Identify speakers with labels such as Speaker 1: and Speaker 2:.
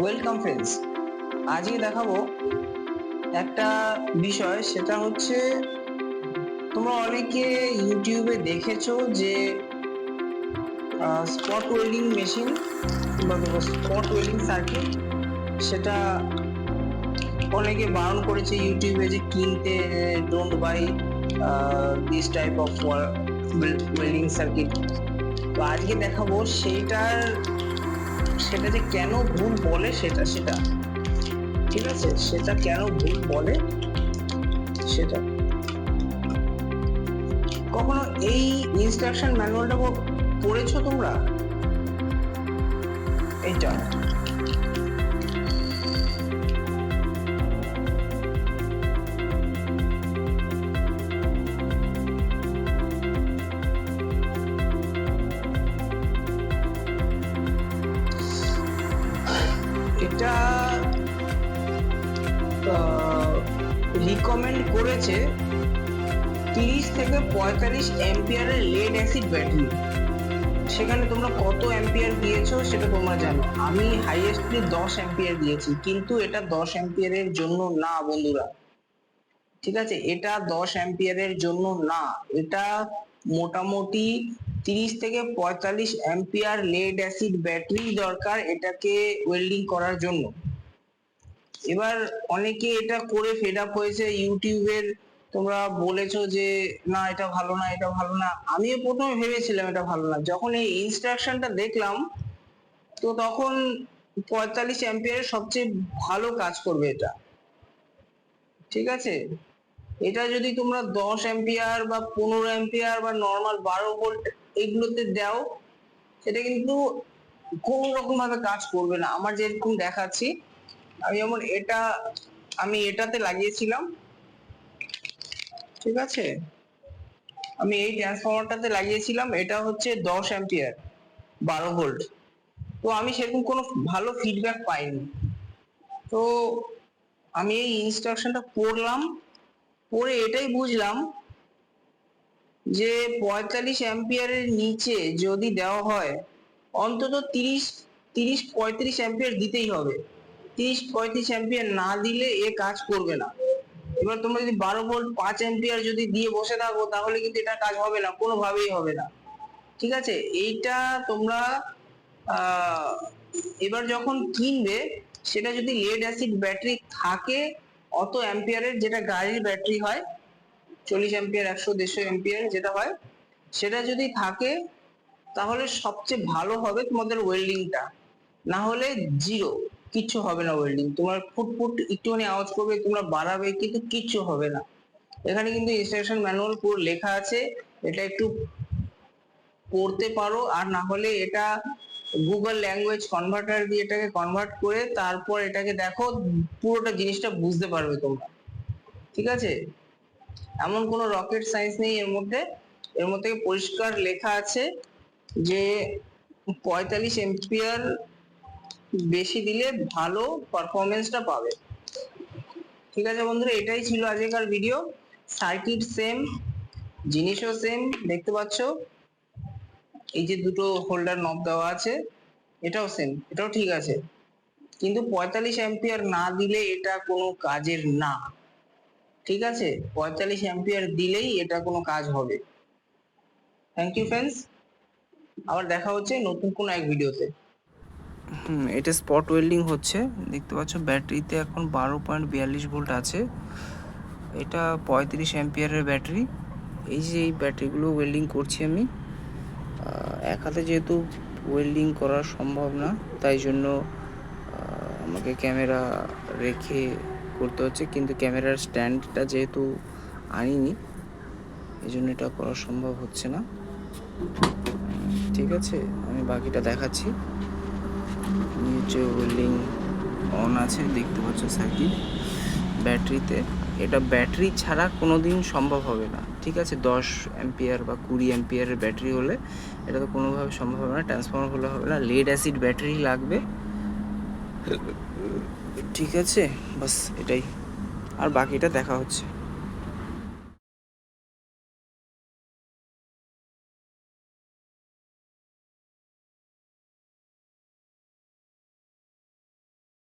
Speaker 1: Welcome friends আজকে দেখাবো একটা বিষয়, সেটা হচ্ছে তোমরা অনেকে ইউটিউবে দেখেছ যে স্পট ওয়েল্ডিং মেশিন বা স্পট ওয়েল্ডিং সার্কিট সেটা অনেকে বারণ করেছে ইউটিউবে যে কিনতে don't buy this type of welding circuit তো আজকে দেখাবো সেইটার সেটা যে কেন ভুল বলে সেটা সেটা। ঠিক আছে? সেটা কেন ভুল বলে সেটা। কখনো এই ইনস্ট্রাকশন ম্যানুয়ালটা পড়েছো তোমরা? এইটা। এটা রিকমেন্ড করেছে তিরিশ থেকে পঁয়তাল্লিশ অ্যাম্পিয়ারের লেড অ্যাসিড ব্যাটারি সেখানে তোমরা কত অ্যাম্পিয়ার দিয়েছ সেটা তোমরা জানো। আমি হাইয়েস্টলি দশ অ্যাম্পিয়ার দিয়েছি, কিন্তু এটা দশ অ্যাম্পিয়ারের জন্য না, বন্ধুরা। ঠিক আছে? এটা দশ অ্যাম্পিয়ারের জন্য না। এটা মোটামুটি তিরিশ থেকে পঁয়তাল্লিশ অ্যাম্পিয়ার লেড অ্যাসিড ব্যাটারি দরকার এটাকে ওয়েল্ডিং করার জন্য। এবার অনেকে এটা করে ফেড আপ হয়েছে ইউটিউবের তোমরা বলেছ যে, না, এটা ভালো না, এটা ভালো না। আমিও প্রথমে ভেবেছিলাম এটা ভালো না। যখন এই ইনস্ট্রাকশনটা দেখলাম, তো তখন পঁয়তাল্লিশ অ্যাম্পিয়ারের সবচেয়ে ভালো কাজ করবে এটা। ঠিক আছে? এটা যদি তোমরা দশ অ্যাম্পিয়ার বা পনেরো অ্যাম্পিয়ার বা নর্মাল বারো ভোল্ট এগুলোতে দাও, সেটা কিন্তু কোনো রকম ভাবে কাজ করবে না। আমার যেরকম দেখাচ্ছি, আমি যেমন এটা, আমি এটাতে লাগিয়েছিলাম। ঠিক আছে? আমি এই ট্রান্সফরমারটাতে লাগিয়েছিলাম, এটা হচ্ছে দশ অ্যাম্পিয়ার, বারো ভোল্ট। তো আমি সেরকম কোনো ভালো ফিডব্যাক পাইনি। তো আমি এই ইনস্ট্রাকশনটা পড়লাম, পড়ে এটাই বুঝলাম যে পঁয়তাল্লিশ অ্যাম্পিয়ারের নিচে যদি দেওয়া হয়, অন্তত তিরিশ তিরিশ পঁয়ত্রিশ অ্যাম্পিয়ার দিতেই হবে। তিরিশ পঁয়ত্রিশ অ্যাম্পিয়ার না দিলে এ কাজ করবে না। এবার তোমরা যদি বারো ভোল্ট পাঁচ অ্যাম্পিয়ার যদি দিয়ে বসে থাকো, তাহলে কিন্তু এটা কাজ হবে না, কোনোভাবেই হবে না। ঠিক আছে? এইটা তোমরা এবার যখন কিনবে, সেটা যদি লেড অ্যাসিড ব্যাটারি থাকে, অত অ্যাম্পিয়ারের যেটা গাড়ির ব্যাটারি হয় চল্লিশ এম্পিয়ার একশো, দেড়শো এম্পিয়ার যেটা হয়, সেটা যদি থাকে, তাহলে সবচেয়ে ভালো হবে তোমাদের ওয়েল্ডিংটা না হলে জিরো কিচ্ছু হবে না ওয়েল্ডিং তোমার ফুটফুট একটুখানি আওয়াজ করবে, তোমরা বাড়াবে, কিন্তু কিচ্ছু হবে না। এখানে কিন্তু ইনস্ট্রাকশন ম্যানুয়াল পুরো লেখা আছে, এটা একটু পড়তে পারো, আর না হলে এটা গুগল ল্যাঙ্গুয়েজ কনভার্টার দিয়ে এটাকে কনভার্ট করে, তারপর এটাকে দেখো, পুরোটা জিনিসটা বুঝতে পারবে তোমরা। ঠিক আছে? এমন কোনো রকেট সায়েন্স নেই এর মধ্যে। এর মধ্যে পরিষ্কার লেখা আছে যে পঁয়তাল্লিশ এম্পিয়ার বেশি দিলে ভালো পারফরমেন্সটা পাবে। ঠিক আছে বন্ধুরা, এটাই ছিল আজকের ভিডিও সার্কিট সেম জিনিসও সেম দেখতে পাচ্ছ? এই যে দুটো হোল্ডার নব দেওয়া আছে, এটাও সেম এটাও ঠিক আছে। কিন্তু পঁয়তাল্লিশ অ্যাম্পিয়ার না দিলে এটা কোনো কাজের না। ঠিক আছে? পঁয়তাল্লিশ অ্যাম্পিয়ার দিলেই এটা কোনো কাজ হবে। থ্যাংক ইউ ফ্রেন্ডস আবার দেখা হচ্ছে নতুন কোনো এক ভিডিওতে
Speaker 2: হুম, এটা স্পট ওয়েল্ডিং হচ্ছে। দেখতে পাচ্ছ, ব্যাটারিতে এখন বারো পয়েন্ট বিয়াল্লিশ ভোল্ট আছে। এটা পঁয়ত্রিশ অ্যাম্পিয়ারের ব্যাটারি। এই যে এই ব্যাটারিগুলো ওয়েল্ডিং করছি আমি এক হাতে যেহেতু ওয়েল্ডিং করা সম্ভব না, তাই জন্য আমাকে ক্যামেরা রেখে করতে হচ্ছে, কিন্তু ক্যামেরার স্ট্যান্ডটা যেহেতু আনিনি এই জন্য এটা করা সম্ভব হচ্ছে না। ঠিক আছে, আমি বাকিটা দেখাচ্ছি। নিচে ওয়েল্ডিং অন আছে, দেখতে পাচ্ছ সার্কিট ব্যাটারিতে, এটা ব্যাটারি ছাড়া কোনো দিন সম্ভব হবে না। ঠিক আছে, দশ অ্যাম্পিয়ার বা কুড়ি অ্যাম্পিয়ারের ব্যাটারি হলে এটা তো কোনোভাবে সম্ভব হবে না ট্রান্সফর্মার হলে হবে না। লেড অ্যাসিড ব্যাটারি লাগবে। ঠিক আছে? বাস এটাই। আর বাকিটা দেখা হচ্ছে।